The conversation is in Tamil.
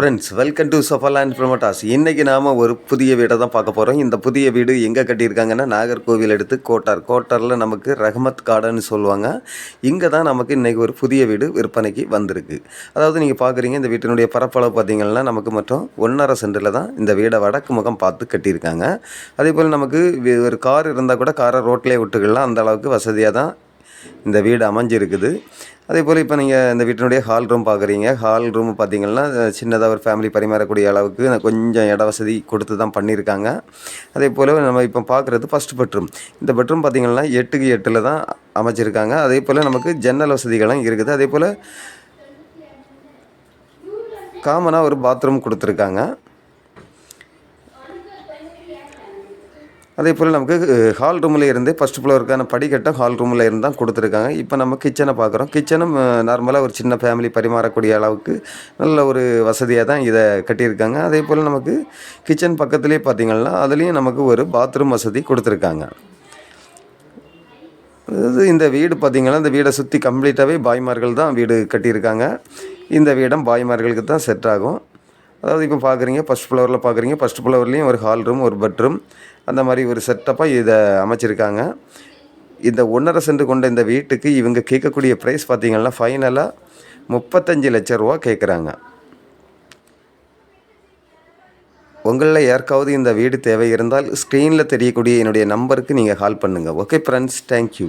Friends welcome to Safarland promoters இன்றைக்கி நாம் ஒரு புதிய வீடை தான் பார்க்க போகிறோம் இந்த புதிய வீடு எங்கே கட்டியிருக்காங்கன்னா நாகர்கோவில் எடுத்து கோட்டார். கோட்டாரில் நமக்கு ரஹமத் கார்டன் சொல்லுவாங்க. இங்கே தான் நமக்கு இன்றைக்கி ஒரு புதிய வீடு விற்பனைக்கு வந்திருக்கு. அதாவது நீங்கள் பார்க்குறீங்க இந்த வீட்டினுடைய பரப்பளவு பார்த்தீங்கன்னா நமக்கு மட்டும் ஒன்றரை சென்டில் தான் இந்த வீடை வடக்கு முகம் பார்த்து கட்டியிருக்காங்க. அதே போல் நமக்கு ஒரு கார் இருந்தால் கூட காரை ரோட்லேயே விட்டுக்கலாம். அந்த அளவுக்கு வசதியாக தான் இந்த வீடு அமைஞ்சிருக்குது. அதே போல் இப்போ நீங்கள் இந்த வீட்டினுடைய ஹால் ரூம் பார்க்குறீங்க ஹால் ரூம் பார்த்தீங்கன்னா சின்னதாக ஒரு ஃபேமிலி பரிமாறக்கூடிய அளவுக்கு கொஞ்சம் இட வசதி கொடுத்து தான் பண்ணியிருக்காங்க அதே போல் நம்ம இப்போ பார்க்குறது ஃபஸ்ட் பெட்ரூம் இந்த பெட்ரூம் பார்த்திங்கன்னா எட்டுக்கு எட்டில் தான் அமைச்சிருக்காங்க. அதே போல் நமக்கு ஜன்னல் வசதிகளும் இருக்குது. அதே போல் காமனாக ஒரு பாத்ரூம் கொடுத்துருக்காங்க. அதே போல் நமக்கு ஹால் ரூமில் இருந்து ஃபஸ்ட் ஃப்ளோருக்கான படிக்கட்டும் ஹால் ரூமில் இருந்து தான் கொடுத்துருக்காங்க. இப்போ நம்ம கிச்சனை பார்க்குறோம். கிச்சனும் நார்மலாக ஒரு சின்ன ஃபேமிலி பரிமாறக்கூடிய அளவுக்கு நல்ல ஒரு வசதியாக தான் இதை கட்டியிருக்காங்க. அதே போல் நமக்கு கிச்சன் பக்கத்துலேயே பார்த்தீங்கன்னா அதுலேயும் நமக்கு ஒரு பாத்ரூம் வசதி கொடுத்துருக்காங்க. அதாவது இந்த வீடு பார்த்தீங்கன்னா இந்த வீடை சுற்றி கம்ப்ளீட்டாகவே பாய்மார்கள் தான் வீடு கட்டியிருக்காங்க. இந்த வீடம் பாய்மார்களுக்கு தான் செட் ஆகும். அதாவது இப்போ பார்க்குறீங்க ஃபஸ்ட் ஃப்ளோரில் பார்க்குறீங்க ஃபஸ்ட் ஃப்ளோர்லேயும் ஒரு ஹால் ரூம் ஒரு பெட்ரூம் அந்த மாதிரி ஒரு செட்டப்பாக இதை அமைச்சிருக்காங்க. இந்த ஒன்றரை சென்று கொண்ட இந்த வீட்டுக்கு இவங்க கேட்கக்கூடிய ப்ரைஸ் பார்த்தீங்கன்னா ஃபைனலாக முப்பத்தஞ்சு லட்ச ரூபா கேட்குறாங்க. உங்களில் யாருக்காவது இந்த வீடு தேவை இருந்தால் ஸ்க்ரீனில் தெரியக்கூடிய என்னுடைய நம்பருக்கு நீங்கள் கால் பண்ணுங்கள் ஓகே ஃப்ரெண்ட்ஸ் தேங்க்யூ